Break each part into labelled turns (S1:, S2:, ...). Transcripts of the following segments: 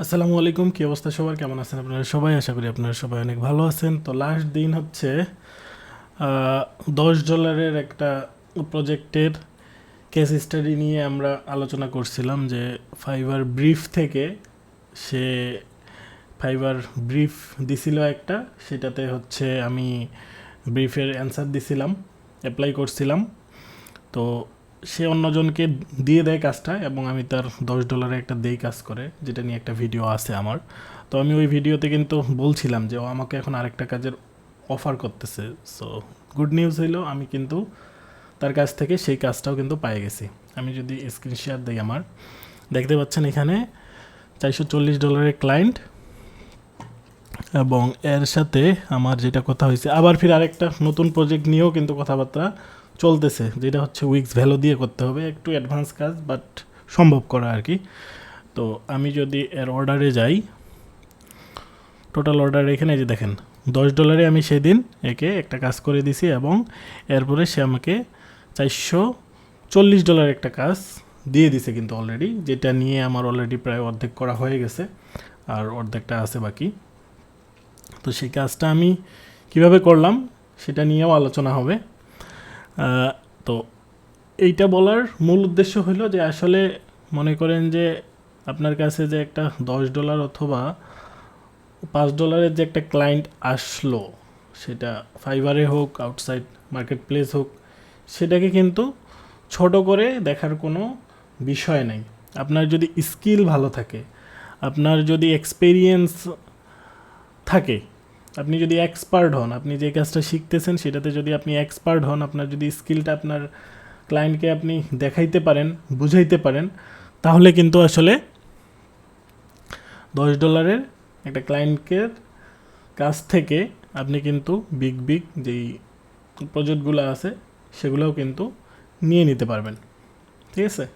S1: আসসালামু আলাইকুম, কী অবস্থা সবার? কেমন আছেন আপনারা সবাই? আশা করি আপনারা সবাই অনেক ভালো আছেন। তো লাস্ট দিন হচ্ছে দশ ডলারের একটা প্রজেক্টের কেস স্টাডি নিয়ে আমরা আলোচনা করছিলাম যে ফাইবার ব্রিফ থেকে সে ফাইবার ব্রিফ দিছিল একটা, সেটাতে হচ্ছে আমি ব্রিফের অ্যান্সার দিছিলাম অ্যাপ্লাই করছিলাম। তো সে অন্যজনকে দিয়ে দেয় কাজটা এবং আমি তার দশ ডলারে একটা দেই কাজ করে, যেটা নিয়ে একটা ভিডিও আছে আমার। তো আমি ওই ভিডিওতে কিন্তু বলছিলাম যে ও আমাকে এখন আরেকটা কাজের অফার করতেছে। সো গুড নিউজ হইল আমি কিন্তু তার কাছ থেকে সেই কাজটাও কিন্তু পাই গেছি। আমি যদি স্ক্রিন শেয়ার দিই আমার, দেখতে পাচ্ছেন এখানে চারশো চল্লিশ ডলারের ক্লায়েন্ট এবং এর সাথে আমার যেটা কথা হয়েছে, আবার ফির আরেকটা নতুন প্রজেক্ট নিয়েও কিন্তু কথাবার্তা চলতেছে যেটা হচ্ছে উইক্স ভ্যালু দিয়ে করতে হবে, একটু অ্যাডভান্স কাজ বাট সম্ভব করা আর কি। তো আমি যদি এর অর্ডারে যাই টোটাল অর্ডার এখানে যে দেখেন, দশ ডলারে আমি সেদিন একে একটা কাজ করে দিছি এবং এরপরে সে আমাকে চারশো চল্লিশ ডলার একটা কাজ দিয়ে দিছে কিন্তু অলরেডি যেটা নিয়ে আমার অলরেডি প্রায় অর্ধেক করা হয়ে গেছে, আর অর্ধেকটা আছে বাকি। তো সেই কাজটা আমি কীভাবে করলাম, সেটা নিয়েও আলোচনা হবে। তো এইটা বলার মূল উদ্দেশ্য হলো যে আসলে মনে করেন যে আপনার কাছে যে একটা দশ ডলার অথবা পাঁচ ডলারের যে একটা ক্লায়েন্ট আসলো, সেটা ফাইবারে হোক আউটসাইড মার্কেট প্লেস হোক, সেটাকে কিন্তু ছোট করে দেখার কোনো বিষয় নেই। আপনার যদি স্কিল ভালো থাকে, আপনার যদি এক্সপেরিয়েন্স থাকে আপনি যদি এক্সপার্ট হন, আপনি যে কাজটা শিখতেছেন সেটাতে যদি আপনি এক্সপার্ট হন, আপনার যদি স্কিলটা আপনার ক্লায়েন্টকে আপনি দেখাইতে পারেন, বুঝাইতে পারেন, তাহলে কিন্তু আসলে দশ ডলারের একটা ক্লায়েন্টকে কাছ থেকে আপনি কিন্তু বিগ বিগ যেই প্রজেক্টগুলো আছে, সেগুলোও কিন্তু নিয়ে নিতে পারবেন। ঠিক আছে?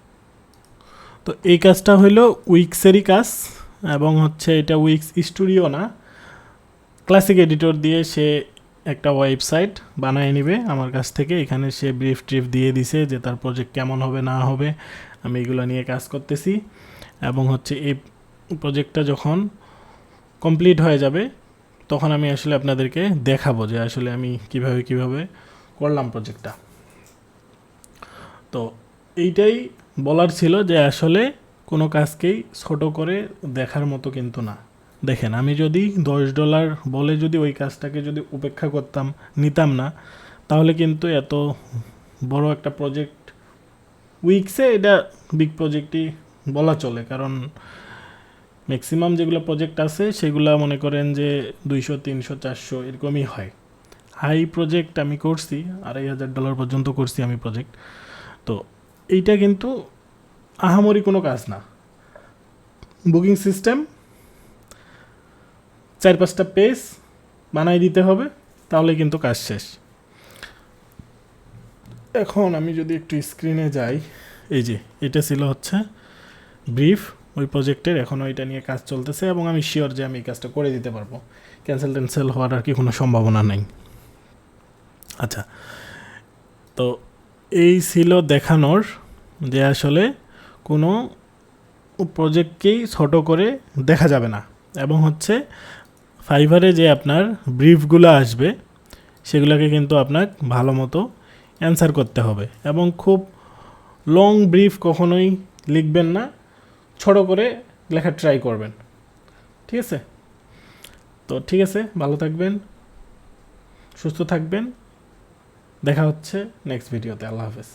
S1: তো এই কাজটা হইল উইক্সেরই কাজ এবং হচ্ছে এটা উইক্স স্টুডিও না। ক্লাসিক এডিটর দিয়ে সে একটা ওয়েবসাইট বানিয়ে নেবে। আমার কাছ থেকে এখানে সে ব্রিফ ট্রিফ দিয়ে দিছে যে তার প্রজেক্ট কেমন হবে, না হবে। আমি এগুলো নিয়ে কাজ করতেছি। এবং হচ্ছে এই প্রজেক্টটা যখন কমপ্লিট হয়ে যাবে, তখন আমি আসলে আপনাদেরকে দেখাবো যে আসলে আমি কীভাবে কীভাবে করলাম প্রজেক্টটা তো এইটাই বলার ছিল যে আসলে কোনো কাজকেই ছোট করে দেখার মতো কিন্তু না। দেখেন, আমি যদি দশ ডলার বলে যদি ওই কাজটাকে যদি উপেক্ষা করতাম, নিতাম না, তাহলে কিন্তু এত বড় একটা প্রজেক্ট উইকসে এটা বিগ প্রজেক্টই বলা চলে। কারণ ম্যাক্সিমাম যেগুলো প্রজেক্ট আছে, সেগুলো মনে করেন যে দুইশো, তিনশো, চারশো এরকমই হয়। হাই প্রজেক্ট আমি করছি, আড়াই হাজার ডলার পর্যন্ত করছি আমি প্রজেক্ট তো এইটা কিন্তু আহামরি কোনো কাজ না। বুকিং সিস্টেম চার পাঁচটা পেজ বানাই দিতে হবে, তাহলে কিন্তু কাজ শেষ। এখন আমি যদি একটু স্ক্রিনে যাই, এই যে এটা ছিল হচ্ছে ব্রিফ, ওই প্রজেক্টের এখনও এটা নিয়ে কাজ চলতেছে এবং আমি শিওর যে আমি এই কাজটা করে দিতে পারব। ক্যান্সেল ট্যান্সেল হওয়ার আর কি কোনো সম্ভাবনা নেই। আচ্ছা তো এই ছিল দেখানোর যে আসলে কোনো প্রজেক্টকেই ছোট করে দেখা যাবে না। এবং হচ্ছে ফাইবারে যে আপনার ব্রিফগুলো আসবে, সেগুলোকে কিন্তু আপনার ভালো মতো অ্যান্সার করতে হবে এবং খুব লং ব্রিফ কখনোই লিখবেন না, ছোট করে লেখার ট্রাই করবেন। ঠিক আছে? তো ঠিক আছে, ভালো থাকবেন, সুস্থ থাকবেন। দেখা হচ্ছে নেক্সট ভিডিওতে আল্লাহ হাফেজ।